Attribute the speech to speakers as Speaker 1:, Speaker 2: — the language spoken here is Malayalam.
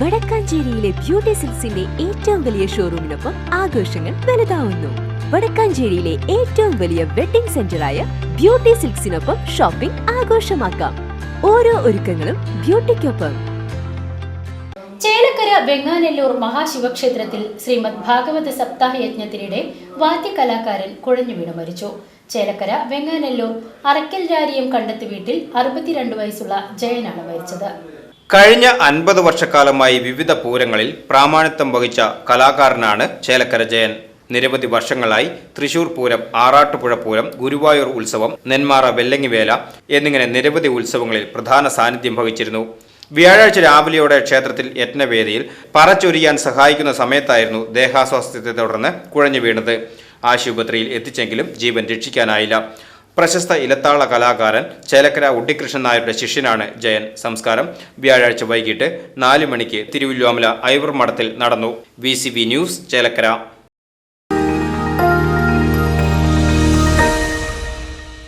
Speaker 1: വടക്കാഞ്ചേരിയിലെ ബ്യൂട്ടി സിൽസിന്റെ ഏറ്റവും വലിയ ഷോറൂമിനൊപ്പം ആഘോഷങ്ങൾ വലുതാവുന്നു. വടക്കാഞ്ചേരിയിലെ ഏറ്റവും വലിയ വെഡിംഗ് സെന്ററായ ബ്യൂട്ടി സിൽക്സിനൊപ്പം ഷോപ്പിംഗ് ആഘോഷമാക്കാം. ഓരോ ഒരുക്കങ്ങളും ബ്യൂട്ടിക്കൊപ്പം.
Speaker 2: ചേലക്കര വെങ്ങാനെല്ലൂർ മഹാശിവക്ഷേത്രത്തിൽ ശ്രീമദ് ഭാഗവത സപ്താഹ യജ്ഞത്തിനിടെ വാദ്യകലാകാരൻ കുഴഞ്ഞു വീണ് മരിച്ചു. ചേലക്കര വെങ്ങാനെല്ലൂർ അറക്കൽ രാരിയം കണ്ടത്ത് വീട്ടിൽ അറുപത്തിരണ്ട് വയസ്സുള്ള ജയനാണ് മരിച്ചത്.
Speaker 3: കഴിഞ്ഞ അൻപത് വർഷക്കാലമായി വിവിധ പൂരങ്ങളിൽ പ്രാമാണിത്വം വഹിച്ച കലാകാരനാണ് ചേലക്കര ജയൻ. നിരവധി വർഷങ്ങളായി തൃശൂർ പൂരം ആറാട്ടുപുഴ പൂരം ഗുരുവായൂർ ഉത്സവം നെന്മാറ വെല്ലങ്ങിവേല എന്നിങ്ങനെ നിരവധി ഉത്സവങ്ങളിൽ പ്രധാന സാന്നിധ്യം വഹിച്ചിരുന്നു. വ്യാഴാഴ്ച രാവിലെയോടെ ക്ഷേത്രത്തിൽ യജ്ഞവേദിയിൽ പറച്ചൊരിയാൻ സഹായിക്കുന്ന സമയത്തായിരുന്നു ദേഹാസ്വാസ്ഥ്യത്തെ തുടർന്ന് കുഴഞ്ഞു വീണത്. ആശുപത്രിയിൽ എത്തിച്ചെങ്കിലും ജീവൻ രക്ഷിക്കാനായില്ല. പ്രശസ്ത ഇലത്താള കലാകാരൻ ചേലക്കര ഉണ്ണികൃഷ്ണൻ നായരുടെ ശിഷ്യനാണ് ജയൻ. സംസ്കാരം വ്യാഴാഴ്ച വൈകിട്ട് നാല് മണിക്ക് തിരുവല്ലോമല ഐവർ മഠത്തിൽ നടന്നു. V news Chelakkara.